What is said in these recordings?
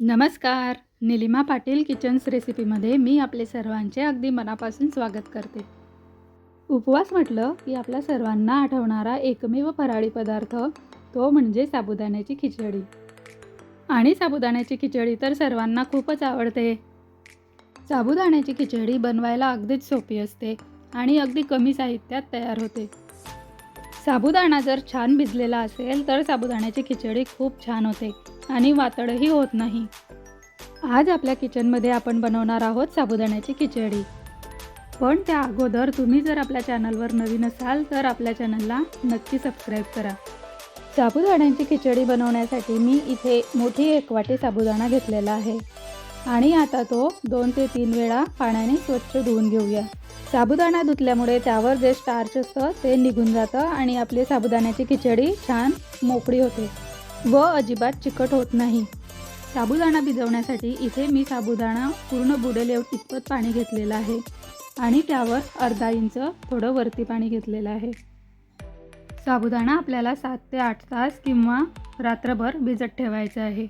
नमस्कार. निलिमा पाटील किचन्स रेसिपीमध्ये मी आपले सर्वांचे अगदी मनापासून स्वागत करते. उपवास म्हटलं की आपल्या सर्वांना आठवणारा एकमेव फराळी पदार्थ तो म्हणजे साबुदाण्याची खिचडी. आणि साबुदाण्याची खिचडी तर सर्वांना खूपच आवडते. साबुदाण्याची खिचडी बनवायला अगदीच सोपी असते आणि अगदी कमी साहित्यात तयार होते. साबुदाणा जर छान भिजलेला असेल तर साबुदाण्याची खिचडी खूप छान होते आणि वातडही होत नाही. आज आपल्या किचनमध्ये आपण बनवणार आहोत साबुदाण्याची खिचडी. पण त्या अगोदर तुम्ही जर आपल्या चॅनलवर नवीन असाल तर आपल्या चॅनलला नक्की सबस्क्राईब करा. साबुदाण्याची खिचडी बनवण्यासाठी मी इथे मोठी एक वाटी साबुदाणा घेतलेला आहे. आणि आता तो दोन ते तीन वेळा पाण्याने स्वच्छ धुवून घेऊया. साबुदाणा धुतल्यामुळे त्यावर जे स्टार्च असतं ते निघून जातं आणि आपली साबुदाण्याची खिचडी छान मोकळी होते व अजिबात चिकट होत नाही. साबुदाणा भिजवण्यासाठी इथे मी साबुदाणा पूर्ण बुडेल एवढं इतपत पाणी घेतलेलं आहे आणि त्यावर अर्धा इंच थोडं वरती पाणी घेतलेलं आहे. साबुदाणा आपल्याला सात ते आठ तास किंवा रात्रभर भिजत ठेवायचं आहे.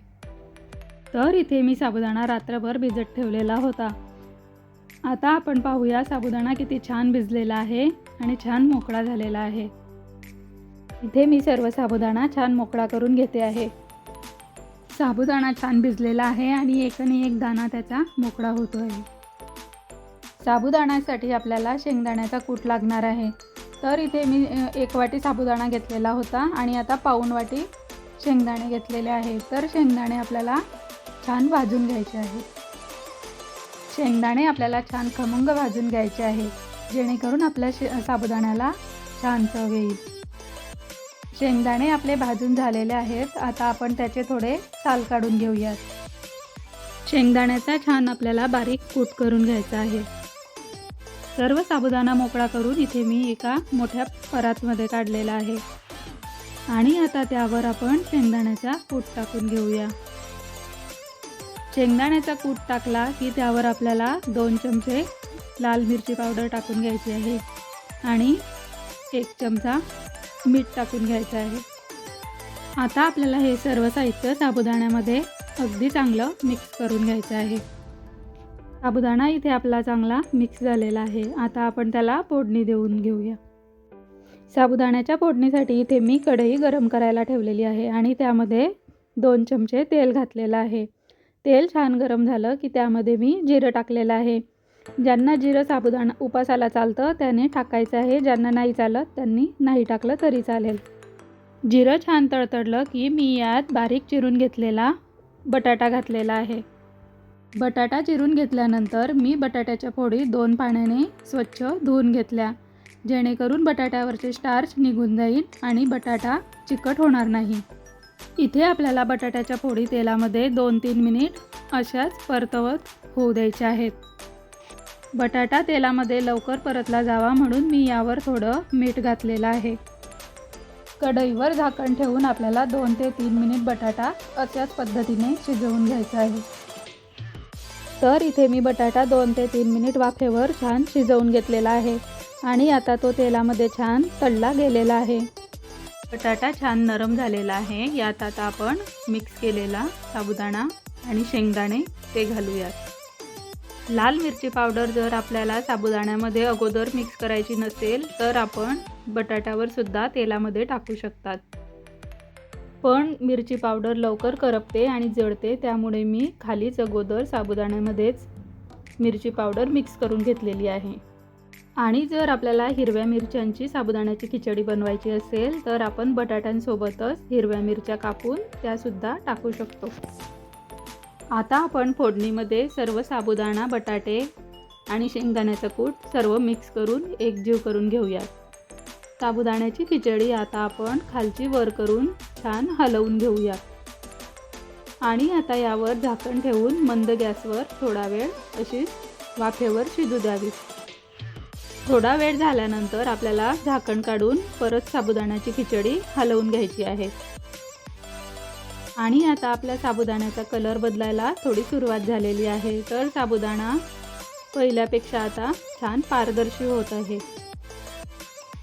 तर इथे मी साबुदाणा रात्रभर भिजत ठेवलेला होता. आता आपण पाहूया साबुदाणा किती छान भिजलेला आहे आणि छान मोकळा झालेला आहे. इथे मी सर्व साबुदाणा छान मोकळा करून घेते आहे. साबुदाणा छान भिजलेला आहे आणि एकने एक दाणा त्याचा मोकळा होतो आहे साबुदाण्यासाठी आपल्याला शेंगदाण्याचा कूट लागणार आहे. तर इथे मी एक वाटी साबुदाणा घेतलेला होता आणि आता पाऊण वाटी शेंगदाणे घेतलेले आहे. तर शेंगदाणे आपल्याला छान भाजून घ्यायचे आहे शेंगदाणे आपल्याला छान खमंग भाजून घ्यायचे आहे. जेणेकरून आपल्या शे साबुदाण्याला छान चव येईल. शेंगदाणे आपले भाजून झालेले आहेत. आता आपण त्याचे थोडे साल काढून घेऊयात. शेंगदाण्याचा छान आपल्याला बारीक कूट करून घ्यायचा आहे. सर्व साबुदाणा मोकळा करून इथे मी एका मोठ्या परातमध्ये काढलेला आहे. आणि आता त्यावर आपण शेंगदाण्याचा कूट टाकून घेऊया. शेंगदाण्याचा कूट टाकला की त्यावर आपल्याला दोन चमचे लाल मिरची पावडर टाकून घ्यायची आहे आणि एक चमचा मीठ टाकून घ्यायचं आहे. आता आपल्याला हे सर्व साहित्य साबुदाण्यामध्ये अगदी चांगलं मिक्स करून घ्यायचं आहे. साबुदाणा इथे आपला चांगला मिक्स झालेला आहे. आता आपण त्याला फोडणी देऊन घेऊया. साबुदाण्याच्या फोडणीसाठी इथे मी कढई गरम करायला ठेवलेली आहे आणि त्यामध्ये दोन चमचे तेल घातलेलं आहे. तेल छान गरम झालं की त्यामध्ये मी जिरं टाकलेलं आहे. ज्यांना जिरं साबुदाणा उपासाला चालतं त्याने टाकायचं आहे. ज्यांना नाही चालत त्यांनी नाही टाकलं तरी चालेल. जिरं छान तळतळलं की मी यात बारीक चिरून घेतलेला बटाटा घातलेला आहे. बटाटा चिरून घेतल्यानंतर मी बटाट्याच्या फोडी दोन पाण्याने स्वच्छ धुवून घेतल्या. जेणेकरून बटाट्यावरचे स्टार्च निघून जाईल आणि बटाटा चिकट होणार नाही. इथे आपल्याला बटाट्याच्या फोडी तेलामध्ये दोन तीन मिनिट अशाच परतवत होऊ द्यायच्या आहेत. बटाटा तेलामध्ये लवकर परतला जावा म्हणून मी यावर थोडं मीठ घातलेलं आहे. कढईवर झाकण ठेवून आपल्याला दोन ते तीन मिनिट बटाटा अशाच पद्धतीने शिजवून घ्यायचा आहे. तर इथे मी बटाटा दोन ते तीन मिनिट वाफेवर छान शिजवून घेतलेला आहे आणि आता तो तेलामध्ये छान तळला गेलेला आहे. बटाटा छान नरम झालेला आहे. यात आता आपण मिक्स केलेला साबुदाणा आणि शेंगदाणे ते घालूयात. लाल मिरची पावडर जर आपल्याला साबुदाण्यामध्ये अगोदर मिक्स करायची नसेल तर आपण बटाट्यावर सुद्धा तेलामध्ये टाकू शकतात. पण मिरची पावडर लवकर करपते आणि जळते त्यामुळे मी खालीच अगोदर साबुदाण्यामध्येच मिरची पावडर मिक्स करून घेतलेली आहे. आणि जर आपल्याला हिरव्या मिरच्यांची साबुदाण्याची खिचडी बनवायची असेल तर आपण बटाट्यांसोबतच हिरव्या मिरच्या कापून त्यासुद्धा टाकू शकतो. आता आपण फोडणीमध्ये सर्व साबुदाणा बटाटे आणि शेंगदाण्याचं कूट सर्व मिक्स करून एकजीव करून घेऊयात. साबुदाण्याची खिचडी आता आपण खालची वर करून छान हलवून घेऊयात. आणि आता यावर झाकण ठेवून मंद गॅसवर थोडा वेळ अशीच वाफेवर शिजू द्यावी थोडा वेळ झाल्यानंतर आपल्याला झाकण काढून परत साबुदाण्याची खिचडी हलवून घ्यायची आहे. आणि आता आपल्या साबुदाण्याचा कलर बदलायला थोडी सुरुवात झालेली आहे. तर साबुदाणा पहिल्यापेक्षा आता छान पारदर्शी होत आहे.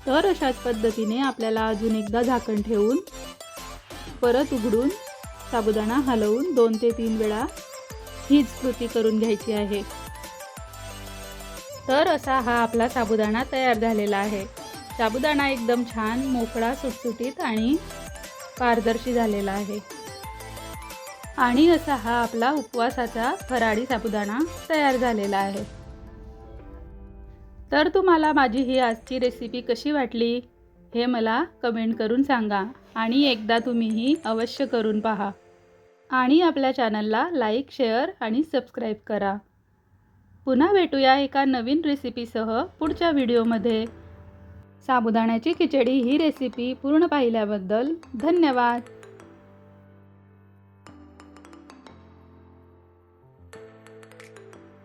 तर अशाच पद्धतीने आपल्याला अजून एकदा झाकण ठेवून परत उघडून साबुदाणा हलवून दोन ते तीन वेळा हीच कृती करून घ्यायची आहे. तर असा हा आपला साबुदाणा तयार झालेला आहे. साबुदाणा एकदम छान मोकळा सुटसुटीत आणि पारदर्शी झालेला आहे. आणि असा हा आपला उपवासाचा फराळी साबुदाणा तयार झालेला आहे. तर तुम्हाला माझी ही आजची रेसिपी कशी वाटली हे मला कमेंट करून सांगा आणि एकदा तुम्हीही अवश्य करून पहा. आणि आपल्या चॅनलला लाईक शेअर आणि सबस्क्राईब करा. पुन्हा भेटूया एका नवीन रेसिपीसह पुढच्या व्हिडिओमध्ये. साबुदाण्याची खिचडी ही रेसिपी पूर्ण पाहिल्याबद्दल धन्यवाद.